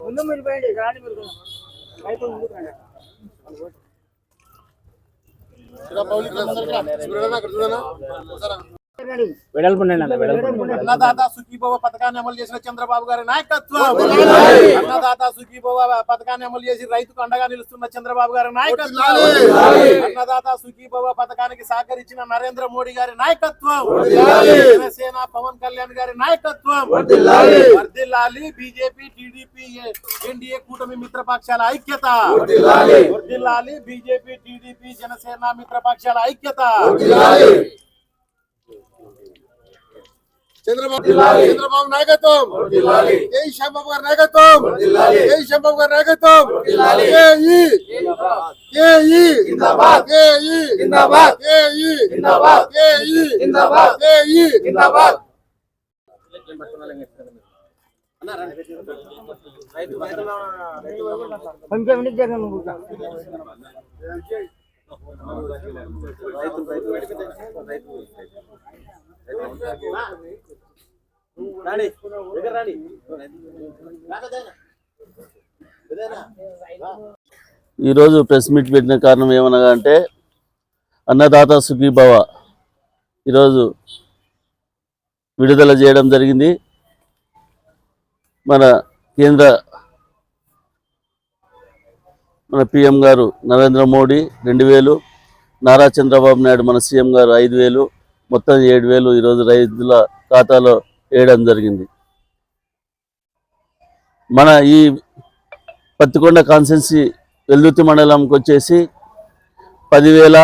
ముందు మీరు పోయండి రాండి మీరు అన్నదాత సుఖీభవ పథకాన్ని అమలు చేసిన చంద్రబాబు గారి నాయకత్వం. అన్నదాత సుఖీభవ పథకాన్ని అమలు చేసి రైతుకు అండగా నిలుస్తున్న చంద్రబాబు గారి నాయకత్వం. అన్నదాత సుఖీభవ పథకానికి సహకరించిన నరేంద్ర మోడీ గారి నాయకత్వం. జనసేన పవన్ కళ్యాణ్ గారి నాయకత్వం. వర్దిల్లాలి బీజేపీ టీడీపీ ఎన్డీఏ కూటమి మిత్రపక్షాల ఐక్యత. వర్దిల్లాలి బీజేపీ టీడీపీ జనసేన మిత్రపక్షాల ఐక్యత. చంద్రబాబు చంద్రబాబు నాయకత్వం జై శ్యాంబాబు గారి నాయకత్వం జై శ్యాంబాబు గారి నాయకత్వం జేఈ జేఈ ఈరోజు ప్రెస్ మీట్ పెట్టిన కారణం ఏమనగా అంటే అన్నదాత సుఖీభవ. ఈరోజు విడుదల చేయడం జరిగింది. మన కేంద్ర మన పిఎం గారు నరేంద్ర మోడీ రెండు వేలు నారా చంద్రబాబు నాయుడు మన సీఎం గారు ఐదు వేలు మొత్తం ఏడు వేలు ఈరోజు రైతుల ఖాతాలో వేయడం జరిగింది. మన ఈ పత్తికొండ కాన్సెన్సీ వెల్దుర్తి మండలంకి వచ్చేసి పదివేల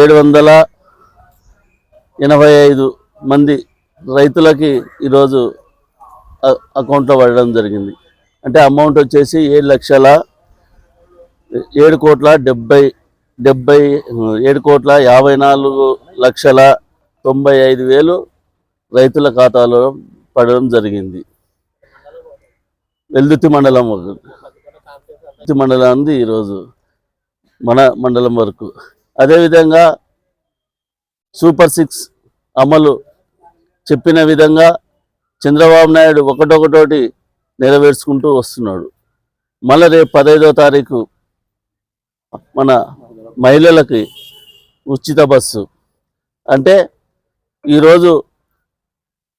ఏడు వందల ఎనభై ఐదు మంది రైతులకి ఈరోజు అకౌంట్లో పడడం జరిగింది. అంటే అమౌంట్ వచ్చేసి ఏడు లక్షల ఏడు కోట్ల డెబ్బై డెబ్బై ఏడు కోట్ల యాభై నాలుగు లక్షల తొంభై ఐదు వేలు రైతుల ఖాతాలో పడడం జరిగింది. వెల్దుర్తి మండలం వెల్దుర్తి మండలం ఉంది ఈరోజు మన మండలం వరకు. అదేవిధంగా సూపర్ సిక్స్ అమలు చెప్పిన విధంగా చంద్రబాబు నాయుడు ఒకటొకటోటి నెరవేర్చుకుంటూ వస్తున్నాడు. మళ్ళీ రేపు పదహైదో తారీఖు మన మహిళలకి ఉచిత బస్సు. అంటే ఈరోజు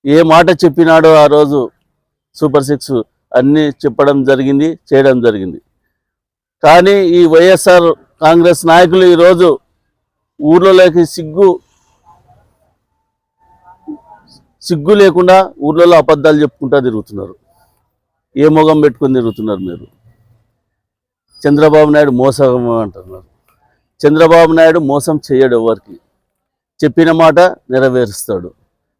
ఏ మాట చెప్పినాడో ఆ రోజు సూపర్ సిక్స్ అన్నీ చెప్పడం జరిగింది చేయడం జరిగింది. కానీ ఈ వైఎస్ఆర్ కాంగ్రెస్ నాయకులు ఈరోజు ఊర్లలోకి సిగ్గు సిగ్గు లేకుండా ఊర్లలో అబద్ధాలు చెప్పుకుంటా తిరుగుతున్నారు. ఏ మొగం పెట్టుకొని తిరుగుతున్నారు మీరు? చంద్రబాబు నాయుడు మోసం అంటున్నారు. చంద్రబాబు నాయుడు మోసం చేయడు ఎవరికి? చెప్పిన మాట నెరవేరుస్తాడు.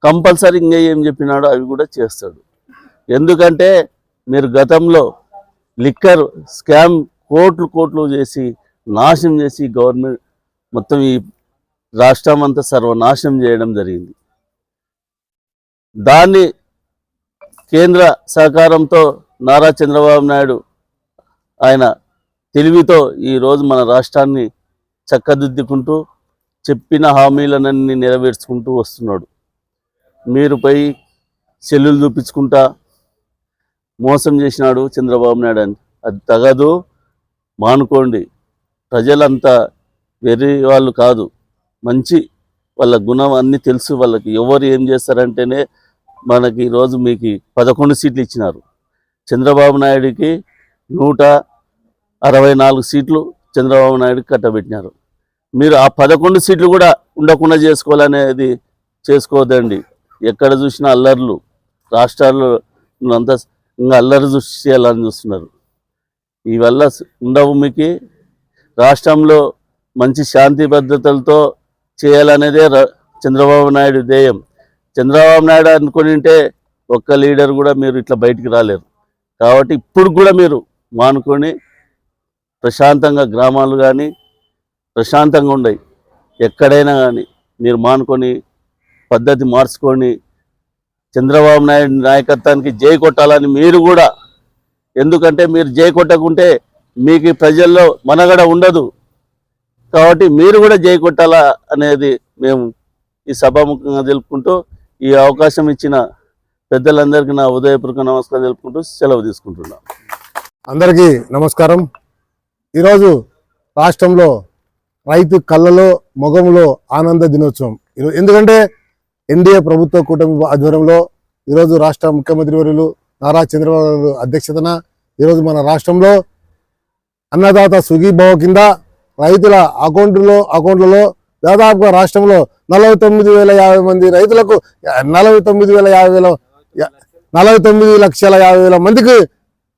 కంపల్సరీ ఇంకా ఏం చెప్పినాడో అవి కూడా చేస్తాడు. ఎందుకంటే మీరు గతంలో లిక్కర్ స్కామ్ కోట్లు కోట్లు చేసి నాశనం చేసి గవర్నమెంట్ మొత్తం ఈ రాష్ట్రం అంతా సర్వనాశనం చేయడం జరిగింది. దాన్ని కేంద్ర సహకారంతో నారా చంద్రబాబు నాయుడు ఆయన తెలివితో ఈరోజు మన రాష్ట్రాన్ని చక్కదిద్దుకుంటూ చెప్పిన హామీలనన్నీ నెరవేర్చుకుంటూ వస్తున్నాడు. మీరు పై సెల్లులు చూపించుకుంటా మోసం చేసినాడు చంద్రబాబు నాయుడు అని. అది తగదు. మానుకోండి. ప్రజలంతా వెర్రి వాళ్ళు కాదు. మంచి వాళ్ళ గుణం అన్నీ తెలుసు వాళ్ళకి. ఎవరు ఏం చేస్తారంటేనే మనకి ఈరోజు మీకు పదకొండు సీట్లు ఇచ్చినారు. చంద్రబాబు నాయుడికి నూట అరవై నాలుగు సీట్లు చంద్రబాబు నాయుడు కట్టబెట్టినారు. మీరు ఆ పదకొండు సీట్లు కూడా ఉండకుండా చేసుకోవాలనేది చేసుకోవద్దండి. ఎక్కడ చూసినా అల్లర్లు రాష్ట్రాల్లో అంతా ఇంకా అల్లరి చేయాలని చూస్తున్నారు. ఈ వల్ల ఉండవు మీకు. రాష్ట్రంలో మంచి శాంతి భద్రతలతో చేయాలనేదే ర- చంద్రబాబు నాయుడు ధ్యేయం. చంద్రబాబు నాయుడు అనుకుని ఉంటే ఒక్క లీడర్ కూడా మీరు ఇట్లా బయటికి రాలేరు. కాబట్టి ఇప్పుడు కూడా మీరు మానుకొని ప్రశాంతంగా గ్రామాలు కానీ ప్రశాంతంగా ఉండయి. ఎక్కడైనా కానీ మీరు మానుకొని పద్ధతి మార్చుకొని చంద్రబాబు నాయుడు నాయకత్వానికి జై కొట్టాలని మీరు కూడా ఎందుకంటే మీరు జై కొట్టకుంటే మీకు ప్రజల్లో మనగడ ఉండదు. కాబట్టి మీరు కూడా జై కొట్టాలా అనేది మేము ఈ సభాముఖంగా తెలుపుకుంటూ ఈ అవకాశం ఇచ్చిన పెద్దలందరికీ నా ఉదయపూర్వక నమస్కారం తెలుపుకుంటూ సెలవు తీసుకుంటున్నాను అందరికీ నమస్కారం. ఈరోజు రాష్ట్రంలో రైతు కళ్ళలో మొగంలో ఆనంద దినోత్సవం. ఎందుకంటే ఎన్డీఏ ప్రభుత్వ కూటమి ఆధ్వర్యంలో ఈరోజు రాష్ట్ర ముఖ్యమంత్రి వర్యులు నారా చంద్రబాబు అధ్యక్షతన ఈరోజు మన రాష్ట్రంలో అన్నదాత సుఖీభావ కింద రైతుల అకౌంట్లో అకౌంట్లలో దాదాపుగా రాష్ట్రంలో నలభై తొమ్మిది వేల యాభై మంది రైతులకు నలభై తొమ్మిది వేల యాభై వేల నలభై తొమ్మిది లక్షల యాభై వేల మందికి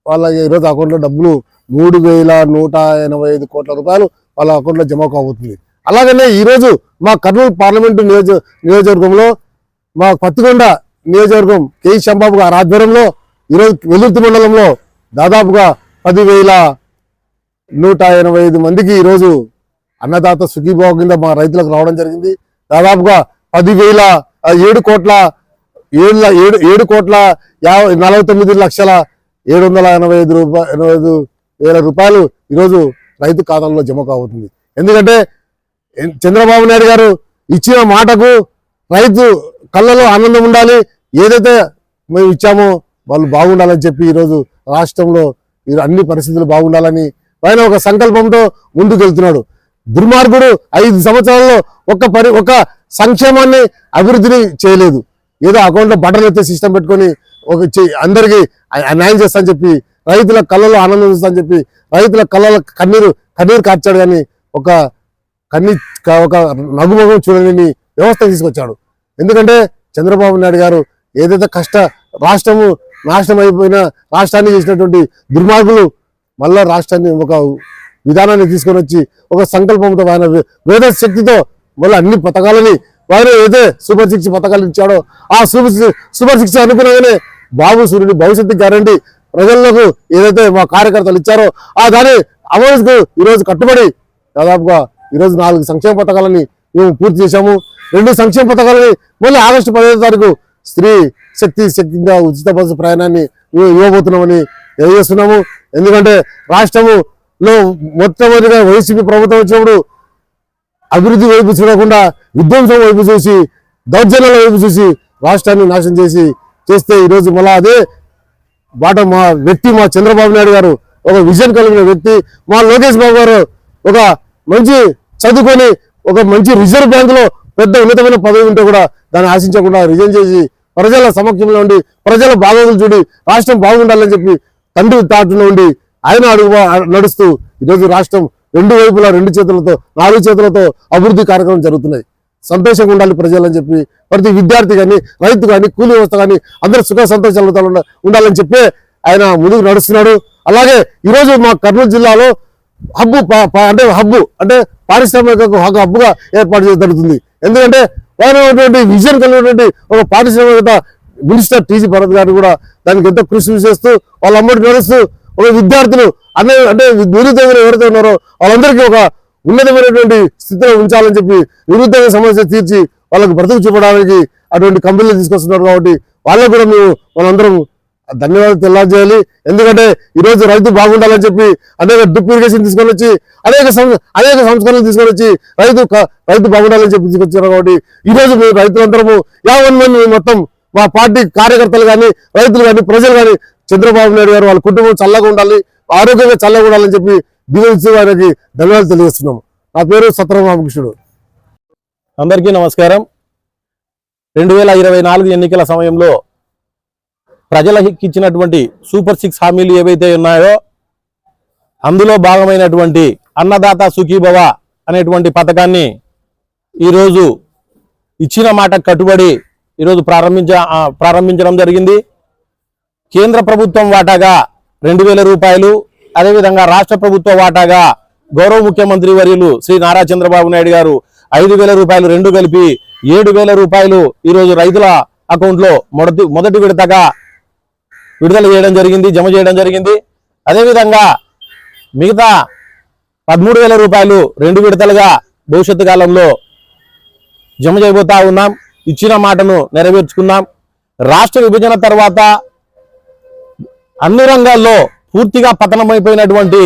వాళ్ళ ఈరోజు అకౌంట్లో డబ్బులు మూడు వేల నూట ఎనభై ఐదు కోట్ల రూపాయలు వాళ్ళ అకౌంట్లో జమ కాబోతుంది. అలాగనే ఈరోజు మా కర్నూలు పార్లమెంటు నియోజ నియోజకవర్గంలో మా పత్తికొండ నియోజకవర్గం కె. శంబాబు గారి ఆధ్వర్యంలో ఈరోజు వెలుర్తి మండలంలో దాదాపుగా పదివేల నూట ఎనభై ఐదు మందికి ఈరోజు అన్నదాత సుఖీభావ కింద మా రైతులకు రావడం జరిగింది. దాదాపుగా పదివేల ఏడు కోట్ల ఏడు ఏడు ఏడు కోట్ల యాభై నలభై తొమ్మిది లక్షల ఏడు వందల ఎనభై ఐదు రూపాయ ఎనభై ఐదు వేల రూపాయలు ఈరోజు రైతు ఖాతాల్లో జమ కావుతుంది ఎందుకంటే చంద్రబాబు నాయుడు గారు ఇచ్చిన మాటకు రైతు కళ్ళలో ఆనందం ఉండాలి. ఏదైతే మేము ఇచ్చామో వాళ్ళు బాగుండాలని చెప్పి ఈరోజు రాష్ట్రంలో అన్ని పరిస్థితులు బాగుండాలని ఆయన ఒక సంకల్పంతో ముందుకెళ్తున్నాడు. దుర్మార్గుడు ఐదు సంవత్సరాల్లో ఒక పరి ఒక సంక్షేమాన్ని అభివృద్ధిని చేయలేదు. ఏదో అకౌంట్లో బటన్ అయితే సిస్టమ్ పెట్టుకొని ఒక అందరికీ అన్యాయం న్యాయం చేస్తా అని చెప్పి రైతుల కళ్ళలో ఆనందం చెప్పి రైతుల కళ్ళలో కన్నీరు కన్నీరు కార్చాడు కానీ ఒక కన్ని ఒక నగుమగం చూడలేని వ్యవస్థ తీసుకొచ్చాడు. ఎందుకంటే చంద్రబాబు నాయుడు గారు ఏదైతే కష్ట రాష్ట్రము నాశనం అయిపోయిన రాష్ట్రాన్ని చేసినటువంటి దుర్మార్గులు మళ్ళా రాష్ట్రాన్ని ఒక విధానాన్ని తీసుకొని వచ్చి ఒక సంకల్పంతో ఆయన వే- వేద శక్తితో మళ్ళీ అన్ని పథకాలని వారు ఏదైతే సూపర్ సిక్స్ పథకాలు ఇచ్చాడో ఆ సూపర్ సూపర్ సిక్స్ అనుకున్నాగానే బాబు సూర్యుడి భవిష్యత్తు గ్యారంటీ ప్రజలకు ఏదైతే మా కార్యకర్తలు ఇచ్చారో ఆ దాని అమలుకు ఈరోజు కట్టుబడి దాదాపుగా ఈరోజు నాలుగు సంక్షేమ పథకాలని మేము పూర్తి చేశాము. రెండు సంక్షేమ పథకాలని మళ్ళీ ఆగస్టు పదిహేను తారీఖు స్త్రీ శక్తి శక్తిగా ఉచిత బస్సు ప్రయాణాన్ని ఇవ్వబోతున్నామని తెలియజేస్తున్నాము. ఎందుకంటే రాష్ట్రములో మొట్టమొదటిగా వైసీపీ ప్రభుత్వం వచ్చినప్పుడు అభివృద్ధి వైపు చూడకుండా విధ్వంసం వైపు చూసి దౌర్జన్యాల వైపు చూసి రాష్ట్రాన్ని నాశనం చేసి చేస్తే ఈరోజు మళ్ళా అదే బాట మా వ్యక్తి మా చంద్రబాబు నాయుడు గారు ఒక విజన్ కలిగిన వ్యక్తి. మా లోకేష్ బాబు గారు ఒక మంచి చదువుకొని ఒక మంచి రిజర్వ్ బ్యాంకులో పెద్ద ఉన్నతమైన పదవి ఉంటే కూడా దాన్ని ఆశించకుండా రిజైన్ చేసి ప్రజల సమక్షంలో ఉండి ప్రజల బాగోగులు చూడి రాష్ట్రం బాగుండాలని చెప్పి తండ్రి తాటులో ఉండి ఆయన అడుగు నడుస్తూ ఈరోజు రాష్ట్రం రెండు వైపులా రెండు చేతులతో నాలుగు చేతులతో అభివృద్ధి కార్యక్రమం జరుగుతున్నాయి. సంతోషంగా ఉండాలి ప్రజలని చెప్పి ప్రతి విద్యార్థి కానీ రైతు కానీ కూలి వ్యవస్థ కానీ అందరూ సుఖ సంతోషాలతో ఉండాలని చెప్పి ఆయన ముందుకు నడుస్తున్నాడు. అలాగే ఈరోజు మా కర్నూలు జిల్లాలో హబ్బు అంటే హబ్బు అంటే పారిశ్రామిక హక్కు హబ్బుగా ఏర్పాటు చేయడం జరుగుతుంది. ఎందుకంటే వారు విజన్ కలిగినటువంటి ఒక పారిశ్రామికత మినిస్టర్ టీజీ భరత్ గారు కూడా దానికి ఎంతో కృషి చేస్తూ వాళ్ళ అమ్మటి నడుస్తూ ఒక విద్యార్థులు అనే అంటే నిరుద్యోగులు ఎవరైతే ఉన్నారో వాళ్ళందరికీ ఒక ఉన్నతమైనటువంటి స్థితిలో ఉంచాలని చెప్పి నిరుద్యోగ సమస్య తీర్చి వాళ్ళకి బ్రతుకు చూపడానికి అటువంటి కంపెనీలు తీసుకొస్తున్నారు కాబట్టి వాళ్ళకు కూడా మేము మనందరం ధన్యవాదాలు తెలియజేయాలి ఎందుకంటే ఈరోజు రైతు బాగుండాలని చెప్పి అనేక డ్రిప్ ఇరిగేషన్ తీసుకొని వచ్చి అనేక సం- అనేక సంస్కరణలు తీసుకొని వచ్చి రైతు రైతు బాగుండాలని చెప్పి తీసుకొచ్చారు కాబట్టి ఈ రోజు మేము రైతులందరము యాభై మంది మొత్తం మా పార్టీ కార్యకర్తలు కానీ రైతులు కానీ ప్రజలు కానీ చంద్రబాబు నాయుడు గారు వాళ్ళ కుటుంబం చల్లగా ఉండాలి ఆరోగ్యంగా చల్లగా ఉండాలని చెప్పి బీజేపీ వారికి ధన్యవాదాలు తెలియజేస్తున్నాము. నా పేరు సత్యరామకృష్ణుడు అందరికీ నమస్కారం. రెండు వేల ఇరవై నాలుగు ఎన్నికల సమయంలో ప్రజలకు ఇచ్చినటువంటి సూపర్ సిక్స్ హామీలు ఏవైతే ఉన్నాయో అందులో భాగమైనటువంటి అన్నదాత సుఖీభవ అనేటువంటి పథకాన్ని ఈరోజు ఇచ్చిన మాట కట్టుబడి ఈరోజు ప్రారంభించ ప్రారంభించడం జరిగింది. కేంద్ర ప్రభుత్వం వాటాగా రెండు వేల రూపాయలు అదేవిధంగా రాష్ట్ర ప్రభుత్వ వాటాగా గౌరవ ముఖ్యమంత్రి వర్యులు శ్రీ నారా చంద్రబాబు నాయుడు గారు ఐదు వేల రూపాయలు రెండు కలిపి ఏడు వేల రూపాయలు ఈరోజు రైతుల అకౌంట్లో మొదటి మొదటి విడతగా విడుదల చేయడం జరిగింది జమ చేయడం జరిగింది. అదేవిధంగా మిగతా పదమూడు వేల రూపాయలు రెండు విడతలుగా భవిష్యత్తు కాలంలో జమ చేయబోతా ఉన్నాం. ఇచ్చిన మాటను నెరవేర్చుకున్నాం రాష్ట్ర విభజన తర్వాత అన్ని రంగాల్లో పూర్తిగా పతనమైపోయినటువంటి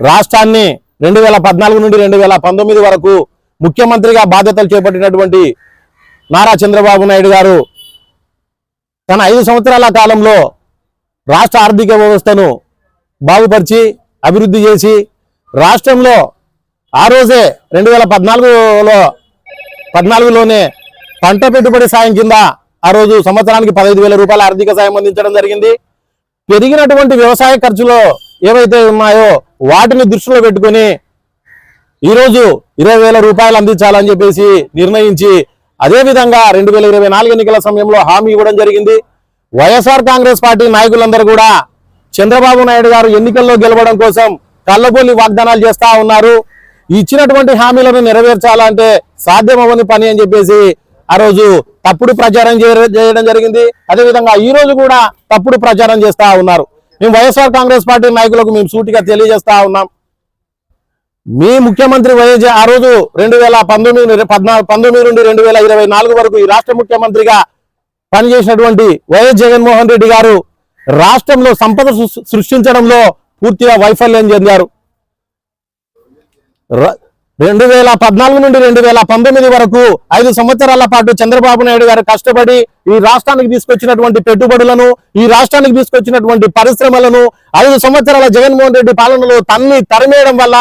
రాష్ట్రాన్ని రెండు వేల పద్నాలుగు నుండి రెండు వేల పంతొమ్మిది వరకు ముఖ్యమంత్రిగా బాధ్యతలు చేపట్టినటువంటి నారా చంద్రబాబు నాయుడు గారు తన ఐదు సంవత్సరాల కాలంలో రాష్ట్ర ఆర్థిక వ్యవస్థను బాగుపరిచి అభివృద్ధి చేసి రాష్ట్రంలో ఆ రోజే రెండు వేల పద్నాలుగులో పద్నాలుగులోనే పంట పెట్టుబడి సాయం కింద ఆ రోజు సంవత్సరానికి పదహైదు వేల రూపాయల ఆర్థిక సాయం అందించడం జరిగింది. పెరిగినటువంటి వ్యవసాయ ఖర్చులో ఏవైతే ఉన్నాయో వాటిని దృష్టిలో పెట్టుకొని ఈరోజు ఇరవై వేల రూపాయలు అందించాలని చెప్పేసి నిర్ణయించి అదే విధంగా రెండు వేల ఇరవై నాలుగు ఎన్నికల సమయంలో హామీ ఇవ్వడం జరిగింది. వైఎస్ఆర్ కాంగ్రెస్ పార్టీ నాయకులందరూ కూడా చంద్రబాబు నాయుడు గారు ఎన్నికల్లో గెలవడం కోసం కళ్ళబొల్లి వాగ్దానాలు చేస్తా ఉన్నారు. ఇచ్చినటువంటి హామీలను నెరవేర్చాలంటే సాధ్యమవని పని అని చెప్పేసి ఆ రోజు తప్పుడు ప్రచారం చేయ- చేయడం జరిగింది. అదేవిధంగా ఈ రోజు కూడా తప్పుడు ప్రచారం చేస్తా ఉన్నారు. మేము వైఎస్ఆర్ కాంగ్రెస్ పార్టీ నాయకులకు మేము సూటిగా తెలియజేస్తా ఉన్నాం. మీ ముఖ్యమంత్రి వైఎస్ ఆ రోజు రెండు వేల పంతొమ్మిది పద్నాలుగు పంతొమ్మిది నుండి రెండు వేల ఇరవై నాలుగు వరకు ఈ రాష్ట్ర ముఖ్యమంత్రిగా పనిచేసినటువంటి వైఎస్ జగన్మోహన్ రెడ్డి గారు రాష్ట్రంలో సంపద సృష్టించడంలో పూర్తిగా వైఫల్యం చెందారు. ర- రెండు వేల పద్నాలుగు నుండి రెండు వేల పంతొమ్మిది వరకు ఐదు సంవత్సరాల పాటు చంద్రబాబు నాయుడు గారు కష్టపడి ఈ రాష్ట్రానికి తీసుకొచ్చినటువంటి పెట్టుబడులను ఈ రాష్ట్రానికి తీసుకొచ్చినటువంటి పరిశ్రమలను ఐదు సంవత్సరాల జగన్మోహన్ రెడ్డి పాలనలో తన్ని తరిమేయడం వల్ల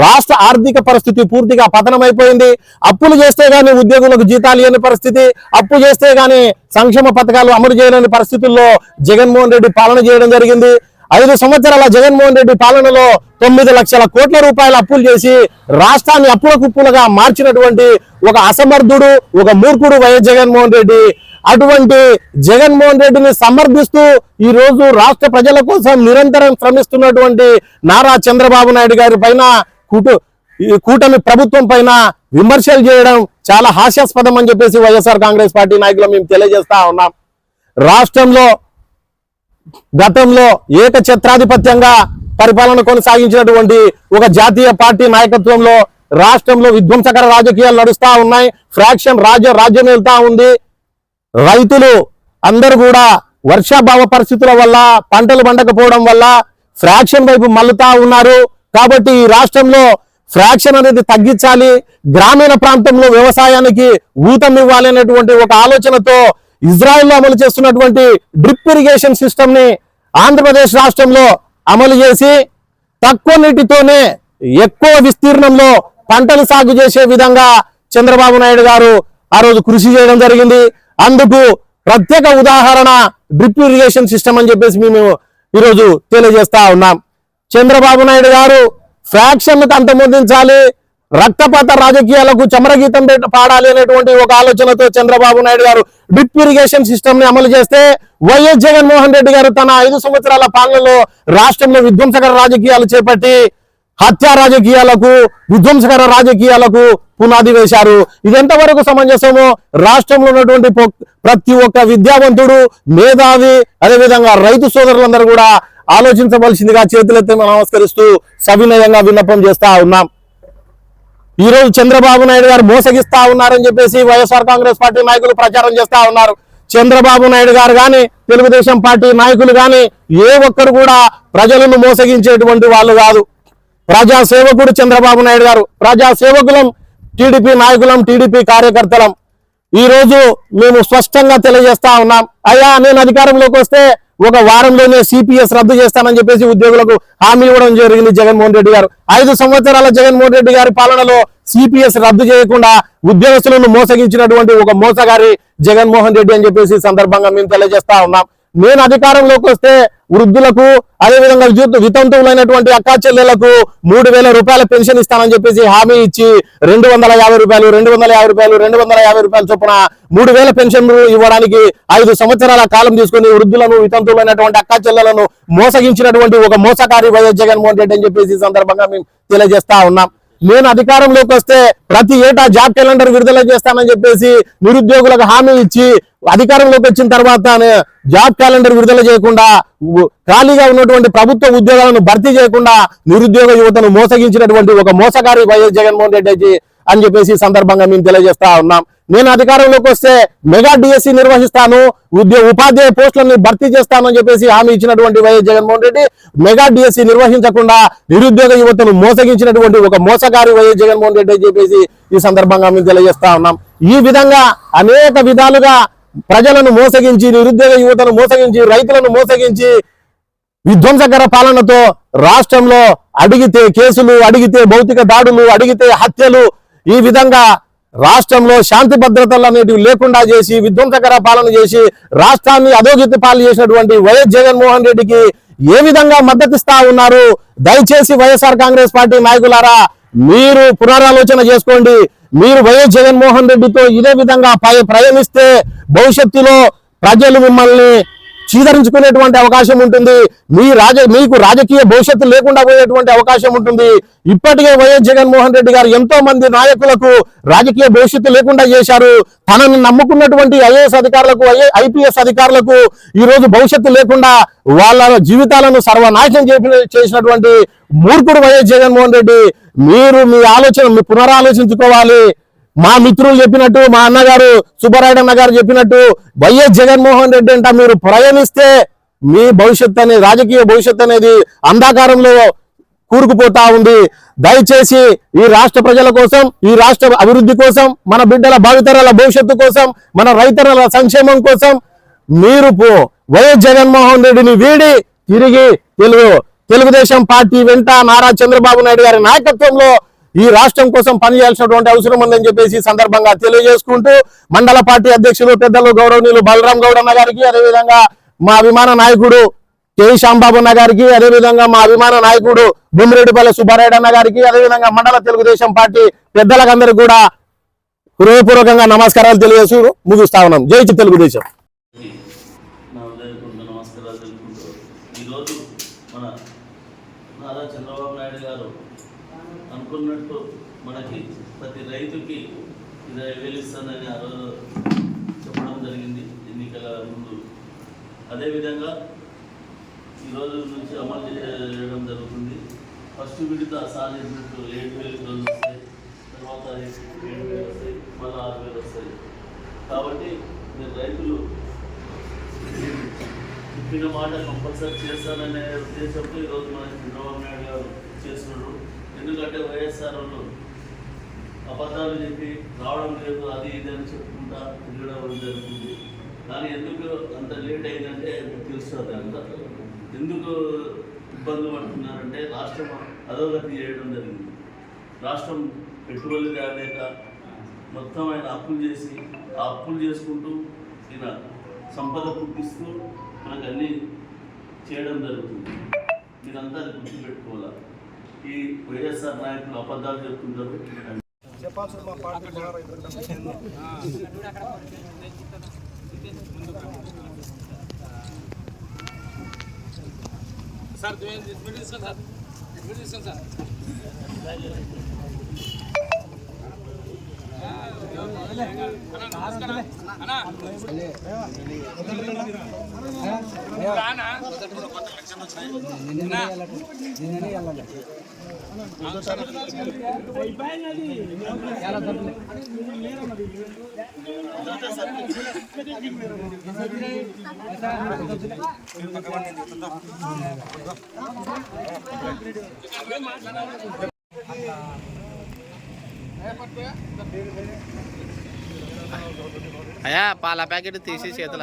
రాష్ట్ర ఆర్థిక పరిస్థితి పూర్తిగా పతనమైపోయింది. అప్పులు చేస్తే గానీ ఉద్యోగులకు జీతాలు ఇవ్వని పరిస్థితి అప్పు చేస్తే గానీ సంక్షేమ పథకాలు అమలు చేయలేని పరిస్థితుల్లో జగన్మోహన్ రెడ్డి పాలన చేయడం జరిగింది. ఐదు సంవత్సరాల జగన్మోహన్ రెడ్డి పాలనలో తొమ్మిది లక్షల కోట్ల రూపాయల అప్పులు చేసి రాష్ట్రాన్ని అప్పుల కుప్పులుగా మార్చినటువంటి ఒక అసమర్థుడు ఒక మూర్ఖుడు వైఎస్ జగన్మోహన్ రెడ్డి. అటువంటి జగన్మోహన్ రెడ్డిని సమర్థిస్తూ ఈ రోజు రాష్ట్ర ప్రజల కోసం నిరంతరం శ్రమిస్తున్నటువంటి నారా చంద్రబాబు నాయుడు గారి పైన కుటు ఈ కూటమి ప్రభుత్వం పైన విమర్శలు చేయడం చాలా హాస్యాస్పదం అని చెప్పేసి వైఎస్ఆర్ కాంగ్రెస్ పార్టీ నాయకులు మేము తెలియజేస్తా ఉన్నాం. రాష్ట్రంలో గతంలో ఏకఛత్రాధిపత్యంగా పరిపాలన కొనసాగించినటువంటి ఒక జాతీయ పార్టీ నాయకత్వంలో రాష్ట్రంలో విధ్వంసకర రాజకీయాలు నడుస్తూ ఉన్నాయి. ఫ్రాక్షన్ రాజ్య రాజ్యం వెళ్తా ఉంది. రైతులు అందరూ కూడా వర్షాభావ పరిస్థితుల వల్ల పంటలు పండకపోవడం వల్ల ఫ్రాక్షన్ వైపు మల్లుతా ఉన్నారు. కాబట్టి ఈ రాష్ట్రంలో ఫ్రాక్షన్ అనేది తగ్గించాలి. గ్రామీణ ప్రాంతంలో వ్యవసాయానికి ఊతం ఇవ్వాలి అనేటువంటి ఒక ఆలోచనతో ఇజ్రాయెల్లో అమలు చేస్తున్నటువంటి డ్రిప్ ఇరిగేషన్ సిస్టమ్ని ఆంధ్రప్రదేశ్ రాష్ట్రంలో అమలు చేసి తక్కువ నీటితోనే ఎక్కువ విస్తీర్ణంలో పంటలు సాగు చేసే విధంగా చంద్రబాబు నాయుడు గారు ఆ రోజు కృషి చేయడం జరిగింది. అందుకు ప్రత్యేక ఉదాహరణ డ్రిప్ ఇరిగేషన్ సిస్టమ్ అని చెప్పేసి మేము ఈరోజు తెలియజేస్తా ఉన్నాం. చంద్రబాబు నాయుడు గారు ఫ్రాక్షన్ అంతమొందించాలి. రక్తపాత రాజకీయాలకు చమరగీతం పాడాలి అనేటువంటి ఒక ఆలోచనతో చంద్రబాబు నాయుడు గారు డ్రిప్ ఇరిగేషన్ సిస్టమ్ని అమలు చేస్తే వైఎస్ జగన్మోహన్ రెడ్డి గారు తన ఐదు సంవత్సరాల పాలనలో రాష్ట్రంలో విధ్వంసకర రాజకీయాలు చేపట్టి హత్యా రాజకీయాలకు విధ్వంసకర రాజకీయాలకు పునాది వేశారు. ఇది ఎంతవరకు సమంజసమో రాష్ట్రంలో ఉన్నటువంటి ప్రతి ఒక్క విద్యావంతుడు మేధావి అదేవిధంగా రైతు సోదరులందరూ కూడా ఆలోచించవలసిందిగా చేతులెత్తి నమస్కరిస్తూ సవినయంగా విన్నపం చేస్తా ఉన్నాం. ఈ రోజు చంద్రబాబు నాయుడు గారు మోసగిస్తా ఉన్నారని చెప్పేసి వైఎస్ఆర్ కాంగ్రెస్ పార్టీ నాయకులు ప్రచారం చేస్తా ఉన్నారు. చంద్రబాబు నాయుడు గారు కానీ తెలుగుదేశం పార్టీ నాయకులు కానీ ఏ ఒక్కరు కూడా ప్రజలను మోసగించేటువంటి వాళ్ళు కాదు. ప్రజా సేవకుడు చంద్రబాబు నాయుడు గారు ప్రజా సేవకులం టీడీపీ నాయకులం టీడీపీ కార్యకర్తలం. ఈ రోజు మేము స్పష్టంగా తెలియజేస్తా ఉన్నాం. అయ్యా నేను అధికారంలోకి వస్తే ఒక వారంలోనే సిపిఎస్ రద్దు చేస్తానని చెప్పేసి ఉద్యోగులకు హామీ ఇవ్వడం జరిగింది జగన్మోహన్ రెడ్డి గారు. ఐదు సంవత్సరాల జగన్మోహన్ రెడ్డి గారి పాలనలో సిపిఎస్ రద్దు చేయకుండా ఉద్యోగస్తులను మోసగించినటువంటి ఒక మోసగారి జగన్మోహన్ రెడ్డి అని చెప్పేసి సందర్భంగా మేము తెలియజేస్తా ఉన్నాం. నేను అధికారంలోకి వస్తే వృద్ధులకు అదేవిధంగా విద్యుత్ వితంతువులైనటువంటి అక్కా చెల్లెలకు మూడు వేల రూపాయల పెన్షన్ ఇస్తానని చెప్పేసి హామీ ఇచ్చి రెండు వందల యాభై రూపాయలు రెండు వందల యాభై రూపాయలు రెండు వందల యాభై రూపాయలు చొప్పున మూడు వేల పెన్షన్ ఇవ్వడానికి ఐదు సంవత్సరాల కాలం తీసుకుని వృద్ధులను వితంతువులైనటువంటి అక్కా చెల్లెలను మోసగించినటువంటి ఒక మోసకారి వైఎస్ జగన్మోహన్ రెడ్డి అని చెప్పేసి సందర్భంగా మేము తెలియజేస్తా ఉన్నాం. నేను అధికారంలోకి వస్తే ప్రతి ఏటా జాబ్ క్యాలెండర్ విడుదల చేస్తానని చెప్పేసి నిరుద్యోగులకు హామీ ఇచ్చి అధికారంలోకి వచ్చిన తర్వాత జాబ్ క్యాలెండర్ విడుదల చేయకుండా ఖాళీగా ఉన్నటువంటి ప్రభుత్వ ఉద్యోగాలను భర్తీ చేయకుండా నిరుద్యోగ యువతను మోసగించినటువంటి ఒక మోసగారి వైఎస్ జగన్మోహన్ రెడ్డి అని చెప్పేసి సందర్భంగా మేము తెలియజేస్తా ఉన్నాం. నేను అధికారంలోకి వస్తే మెగా డిఎస్సి నిర్వహిస్తాను ఉద్యోగ ఉపాధ్యాయ పోస్టులను భర్తీ చేస్తానని చెప్పేసి హామీ ఇచ్చినటువంటి Y S Jaganmohan Reddy mega D S C నిర్వహించకుండా నిరుద్యోగ యువతను మోసగించినటువంటి ఒక మోసగారి వైఎస్ జగన్మోహన్ రెడ్డి అని చెప్పేసి ఈ సందర్భంగా మేము తెలియజేస్తా ఉన్నాం. ఈ విధంగా అనేక విధాలుగా ప్రజలను మోసగించి నిరుద్యోగ యువతను మోసగించి రైతులను మోసగించి విధ్వంసకర పాలనతో రాష్ట్రంలో అడిగితే కేసులు అడిగితే భౌతిక దాడులు అడిగితే హత్యలు ఈ విధంగా రాష్ట్రంలో శాంతి భద్రతలు అనేటివి లేకుండా చేసి విధ్వంసకర పాలన చేసి రాష్ట్రాన్ని అధోగతి పాలు చేసినటువంటి వైఎస్ జగన్మోహన్ రెడ్డికి ఏ విధంగా మద్దతిస్తా ఉన్నారు? దయచేసి వైఎస్ఆర్ కాంగ్రెస్ పార్టీ నాయకులారా మీరు పునరాలోచన చేసుకోండి. మీరు వైఎస్ జగన్మోహన్ రెడ్డితో ఇదే విధంగా పయ- ప్రయాణిస్తే భవిష్యత్తులో ప్రజలు మిమ్మల్ని చీదరించుకునేటువంటి అవకాశం ఉంటుంది. మీ రాజ మీకు రాజకీయ భవిష్యత్తు లేకుండా పోయేటువంటి అవకాశం ఉంటుంది. ఇప్పటికే వైఎస్ జగన్మోహన్ రెడ్డి గారు ఎంతో మంది నాయకులకు రాజకీయ భవిష్యత్తు లేకుండా చేశారు. తనను నమ్ముకున్నటువంటి ఐఏఎస్ అధికారులకు ఐపీఎస్ అధికారులకు ఈ రోజు భవిష్యత్తు లేకుండా వాళ్ళ జీవితాలను సర్వనాశనం చేపి- చేసినటువంటి మూర్ఖుడు వైఎస్ జగన్మోహన్ రెడ్డి. మీరు మీ ఆలోచన మీ పునరాలోచించుకోవాలి. మా మిత్రులు చెప్పినట్టు మా అన్నగారు సుబ్బరాయుడు గారు చెప్పినట్టు వైఎస్ జగన్మోహన్ రెడ్డి అంట మీరు ప్రయాణిస్తే మీ భవిష్యత్ అనేది రాజకీయ భవిష్యత్ అనేది అంధకారంలో కూరుకుపోతా ఉంది. దయచేసి ఈ రాష్ట్ర ప్రజల కోసం ఈ రాష్ట్ర అభివృద్ధి కోసం మన బిడ్డల భావితరాల భవిష్యత్తు కోసం మన రైతన్నల సంక్షేమం కోసం మీరు వైఎస్ జగన్మోహన్ రెడ్డిని వీడి తిరిగి తెలుగు తెలుగుదేశం పార్టీ వెంట నారా చంద్రబాబు నాయుడు గారి నాయకత్వంలో ఈ రాష్ట్రం కోసం పనిచేయాల్సినటువంటి అవసరం ఉందని చెప్పేసి సందర్భంగా తెలియజేసుకుంటూ మండల పార్టీ అధ్యక్షులు పెద్దలు గౌరవనీయులు బలరాం గౌడ్ అన్న గారికి అదేవిధంగా మా అభిమాన నాయకుడు కె. శ్యాంబాబు అన్న గారికి అదేవిధంగా మా అభిమాన నాయకుడు బొమ్మిరెడ్డిపల్లి సుబ్బారాయుడు అన్న గారికి అదేవిధంగా మండల తెలుగుదేశం పార్టీ పెద్దలకందరికీ కూడా హృదయపూర్వకంగా నమస్కారాలు తెలియజేస్తూ ముగిస్తా ఉన్నాం. జై తెలుగుదేశం నా హృదయపూర్వక నమస్కారాలు తెలుపుకుంటూ ఈరోజు మన నారా చంద్రబాబు నాయుడు గారు అనుకున్నట్టు మనకి ప్రతి రైతుకి ఇరవై వేలు ఇస్తానని ఆ రోజు చెప్పడం జరిగింది ఎన్నికల ముందు అదేవిధంగా ఈ రోజు నుంచి అమలు చేయడం జరుగుతుంది. ఫస్ట్ విడత సార్ చెప్పినట్టు ఏడు వేలు ఈ వస్తాయి. తర్వాత ఏడు వేలు వస్తాయి. మళ్ళీ ఆరు వేలు వస్తాయి. కాబట్టి మీరు రైతులు చెప్పిన మాట కంపల్సరీ చేస్తాననే ఉద్దేశంతో ఈరోజు మన చంద్రబాబు నాయుడు గారు చేస్తున్నారు ఎందుకంటే వైఎస్ఆర్ వాళ్ళు అబద్ధాలు చెప్పి రావడం లేదు అది ఇది అని చెప్పుకుంటా తిరగడం జరుగుతుంది. కానీ ఎందుకు అంత లేట్ అయిందంటే తెలుస్తుంది అంత. ఎందుకు ఇబ్బందులు పడుతున్నారంటే రాష్ట్రం అధోగతి చేయడం జరిగింది. రాష్ట్రం పెట్టుబడులు తేలేక మొత్తం ఆయన అప్పులు చేసి ఆ అప్పులు చేసుకుంటూ ఈయన సంపద పుట్టిస్తూ మనకు అన్నీ చేయడం జరుగుతుంది. మీరంతా అది గుర్తుపెట్టుకోవాలా? ఈ వైఎస్ఆర్ నాయకులు అబద్ధాలు చెప్తుంటారు. సార్ మీరు తీసుకోండి సార్ మీరు తీసుకోండి సార్ అన్నా కొత్త లక్షలు వచ్చినాయి అయ్యా పాల ప్యాకెట్ తీసి చేతుల.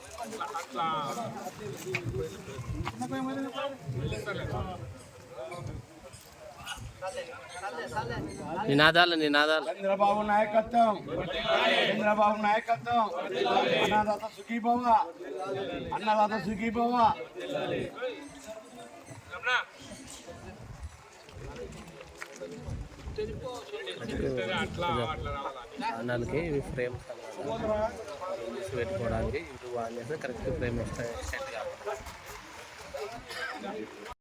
నినాదాలు నినాదాలు. చంద్రబాబు నాయకత్వం. చంద్రబాబు నాయకత్వం. అన్నదాత సుఖీభవ. అన్నదాత సుఖీభవ. ఛానల్కి ఇవి ఫ్రేమ్ పెట్టుకోవడానికి యూట్యూబ్ ఆన్ చేస్తే కరెక్ట్ ఫ్రేమ్ వస్తాయి సెట్ కావాలి